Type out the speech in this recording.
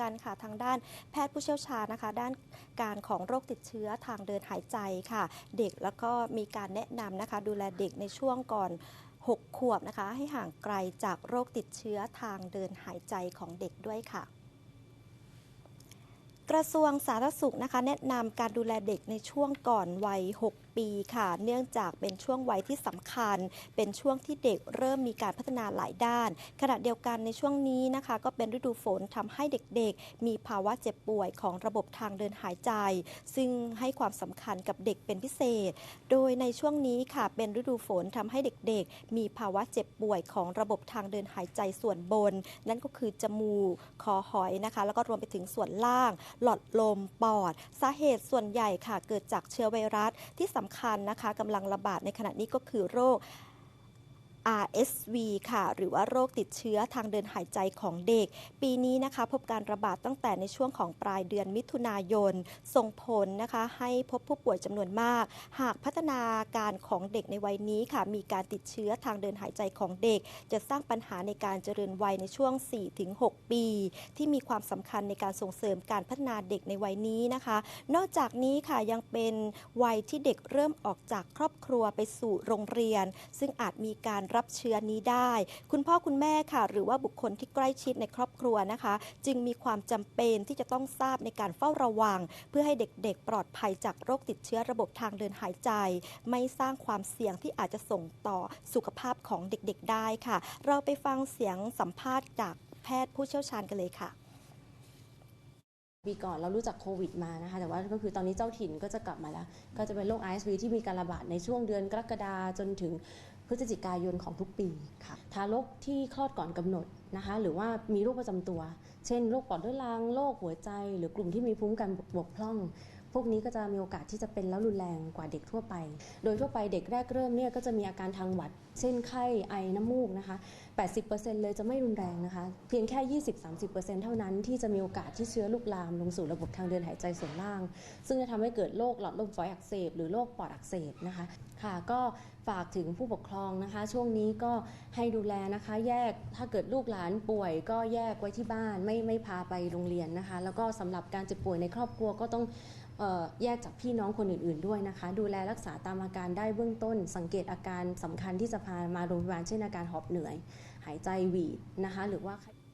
กันค่ะทางด้านแพทย์ผู้เชี่ยวชาญนะคะ ด้านการของโรคติดเชื้อทางเดินหายใจค่ะ เด็กแล้วก็มีการแนะนำนะคะ ดูแลเด็กในช่วงก่อน6ขวบนะคะ ให้ห่างไกลจากโรคติดเชื้อทางเดินหายใจของเด็กด้วยค่ะ กระทรวงสาธารณสุขนะคะแนะนำการดูแลเด็กในช่วงก่อนวัย 6 ปีค่ะ เนื่องจากเป็นช่วงวัยที่สำคัญ เป็นช่วงที่เด็กเริ่มมีการพัฒนาหลายด้าน ขณะเดียวกันในช่วงนี้นะคะ ก็เป็นฤดูฝนทำให้เด็กๆ มีภาวะเจ็บป่วยของระบบทางเดินหายใจ ซึ่งให้ความสำคัญกับเด็กเป็นพิเศษ โดยในช่วงนี้ค่ะเป็นฤดูฝนทำให้เด็กๆ มีภาวะเจ็บป่วยของระบบทางเดินหายใจส่วนบน นั่นก็คือจมูกคอหอยนะคะ แล้วก็รวมไปถึงส่วนล่างหลอดลมปอด สาเหตุส่วนใหญ่ค่ะเกิดจากเชื้อไวรัสที่สำคัญนะคะกำลังระบาดในขณะนี้ก็คือโรค RSV ค่ะ หรือว่าโรคติดเชื้อทางเดินหายใจของเด็ก ปีนี้นะคะ พบการระบาดตั้งแต่ในช่วงของปลายเดือนมิถุนายน ส่งผลนะคะ ให้พบผู้ป่วยจำนวนมาก หากพัฒนาการของเด็กในวัยนี้ค่ะ มีการติดเชื้อทางเดินหายใจของเด็ก จะสร้างปัญหาในการเจริญวัยในช่วง 4-6 ปี ที่มีความสำคัญในการส่งเสริมการพัฒนาเด็กในวัยนี้นะคะ นอกจากนี้ค่ะยังเป็นวัยที่เด็กเริ่มออกจากครอบครัวไปสู่โรงเรียน ซึ่งอาจมีการรับเชื้อนี้ได้ คุณพ่อคุณแม่ค่ะ หรือว่าบุคคลที่ใกล้ชิดในครอบครัวนะคะ จึงมีความจำเป็นที่จะต้องทราบในการเฝ้าระวัง เพื่อให้เด็กๆ ปลอดภัยจากโรคติดเชื้อระบบทางเดินหายใจ ไม่สร้างความเสี่ยงที่อาจจะส่งต่อสุขภาพของเด็กๆ ได้ค่ะ เราไปฟังเสียงสัมภาษณ์จากแพทย์ผู้เชี่ยวชาญกันเลยค่ะ ปีก่อนเรารู้จักโควิดมานะคะแต่ว่าก็คือตอนนี้เจ้าถิ่นก็จะกลับมาแล้ว ก็จะเป็นโรค RSV ที่มีการระบาดในช่วงเดือนกรกฎาจนถึงพฤศจิกายนของทุกปีค่ะ ทารกที่คลอดก่อนกำหนดนะคะ หรือว่ามีโรคประจำตัว เช่นโรคปอดเรื้อรังโรคหัวใจ หรือกลุ่มที่มีภูมิคุ้มกันบกพร่อง วกนี้ก็จะมีโอกาสที่จะเป็นแล้วรุนแรงกว่าเด็กทั่วไป โดยทั่วไปเด็กแรกเริ่มเนี่ยก็จะมีอาการทางหวัด เช่นไข้ไอน้ำมูกนะคะ 80%เลยจะไม่รุนแรงนะคะ เพียงแค่ 20-30%เท่านั้นที่จะมีโอกาสที่เชื้อลุกลามลงสู่ระบบทางเดินหายใจส่วนล่าง ซึ่งจะทำให้เกิดโรคหลอดลมฝอยอักเสบ หรือโรคปอดอักเสบนะคะ ค่ะก็ฝากถึงผู้ปกครองนะคะ ช่วงนี้ก็ให้ดูแลนะคะ แยกถ้าเกิดลูกหลานป่วย ก็แยกไว้ที่บ้านไม่ไม่พาไปโรงเรียนนะคะ แล้วก็สำหรับการเจ็บป่วยในครอบครัวก็ต้อง แยกจากพี่น้องคนอื่นๆด้วยนะคะ ดูแลรักษาตามอาการได้เบื้องต้น สังเกตอาการสำคัญที่จะพามาโรงพยาบาลเช่นอาการหอบเหนื่อย หายใจหวีดนะคะ หรือว่า